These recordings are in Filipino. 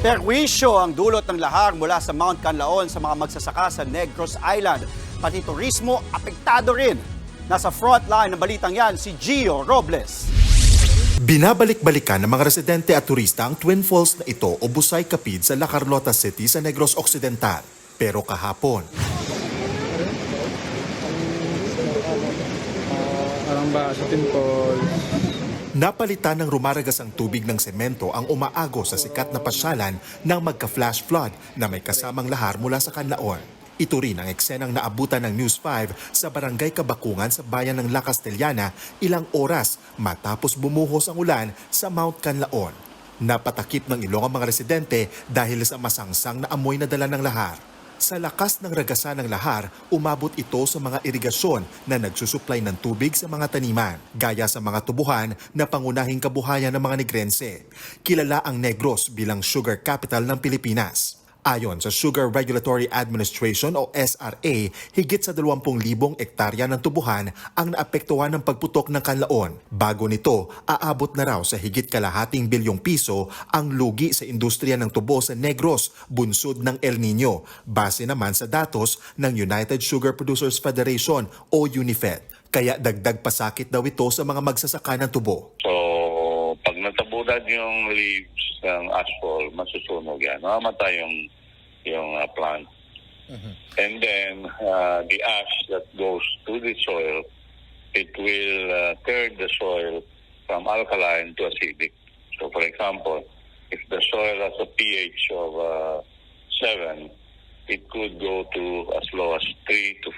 Perwisyo ang dulot ng lahar mula sa Mount Canlaon sa mga magsasaka sa Negros Island. Pati turismo, apektado rin. Nasa front line ng balitang yan si Gio Robles. Binabalik-balikan ng mga residente at turista ang Twin Falls na ito o Busay Kapid sa La Carlota City sa Negros Occidental. Pero kahapon, Parang ba sa Timpol. Napalitan ng rumaragas ang tubig ng semento ang umaago sa sikat na pasyalan ng magka-flash flood na may kasamang lahar mula sa kanlaon. Ito rin ang eksenang naabutan ng News 5 sa barangay Kabakungan sa bayan ng La Castellana ilang oras matapos bumuhos ang ulan sa Mount Canlaon. Napatakip ng ilong ang mga residente dahil sa masangsang na amoy na dala ng lahar. Sa lakas ng ragasan ng lahar, umabot ito sa mga irigasyon na nagsusuplay ng tubig sa mga taniman, gaya sa mga tubuhan na pangunahing kabuhayan ng mga Negrense. Kilala ang Negros bilang sugar capital ng Pilipinas. Ayon sa Sugar Regulatory Administration o SRA, higit sa 20,000 ektarya ng tubuhan ang naapektuhan ng pagputok ng kanlaon. Bago nito, aabot na raw sa higit kalahating bilyong piso ang lugi sa industriya ng tubo sa Negros, bunsod ng El Nino, base naman sa datos ng United Sugar Producers Federation o UNIFED. Kaya dagdag pasakit daw ito sa mga magsasaka ng tubo. So, natabunan yung leaves ng asphalt, masusunog yan. Mamamatay yung, yung uh, plant. And then, uh, the ash that goes to the soil, it will uh, turn the soil from alkaline to acidic. So, for example, if the soil has a pH of uh, 7, it could go to as low as 3 to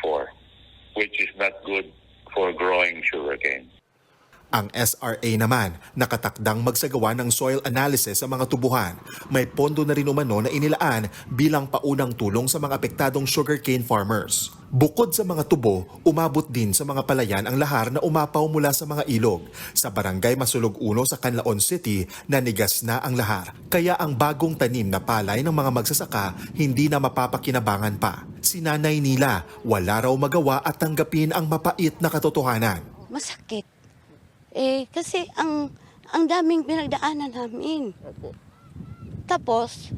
Ang SRA naman nakatakdang magsagawa ng soil analysis sa mga tubuhan. May pondo na rin umano na inilaan bilang paunang tulong sa mga apektadong sugarcane farmers. Bukod sa mga tubo, umabot din sa mga palayan ang lahar na umapaw mula sa mga ilog. Sa barangay Masulog Uno sa Canlaon City, nanigas na ang lahar. Kaya ang bagong tanim na palay ng mga magsasaka hindi na mapapakinabangan pa. Sinanay nila, wala raw magawa at tanggapin ang mapait na katotohanan. masakit. Eh, kasi ang ang daming pinagdaanan namin. Tapos,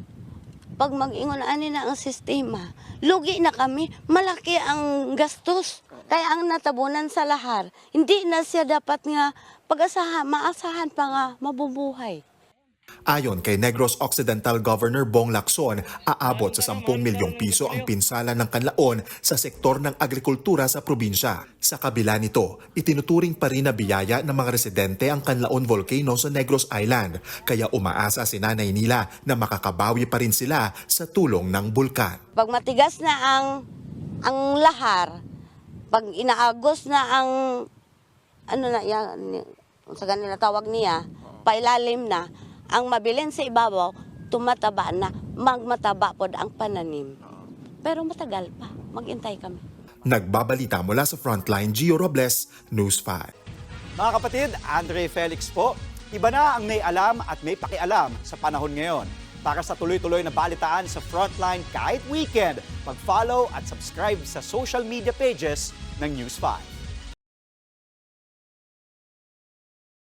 pag mag-ingon ani na ang sistema, lugi na kami, malaki ang gastos. Kaya ang natabunan sa lahar, hindi na siya dapat nga pag-asahan, maasahan pa nga mabubuhay. Ayon kay Negros Occidental Governor Bong Lacson, aabot sa 10 milyong piso ang pinsala ng kanlaon sa sektor ng agrikultura sa probinsya. Sa kabila nito, itinuturing pa rin na biyaya ng mga residente ang kanlaon volcano sa Negros Island, kaya umaasa si nanay nila na makakabawi pa rin sila sa tulong ng bulkan. Pag matigas na ang ang lahar, pag inaagos na ang ano na yan, sa kanila tawag niya, pailalim na, ang mabilin sa ibabaw, tumataba na, magmataba pod ang pananim. Pero matagal pa, magintay kami. Nagbabalita mula sa Frontline, Gio Robles, News 5. Mga kapatid, Andre Felix po. Iba na ang may alam at may pakialam sa panahon ngayon. Para sa tuloy-tuloy na balitaan sa Frontline kahit weekend, mag-follow at subscribe sa social media pages ng News 5.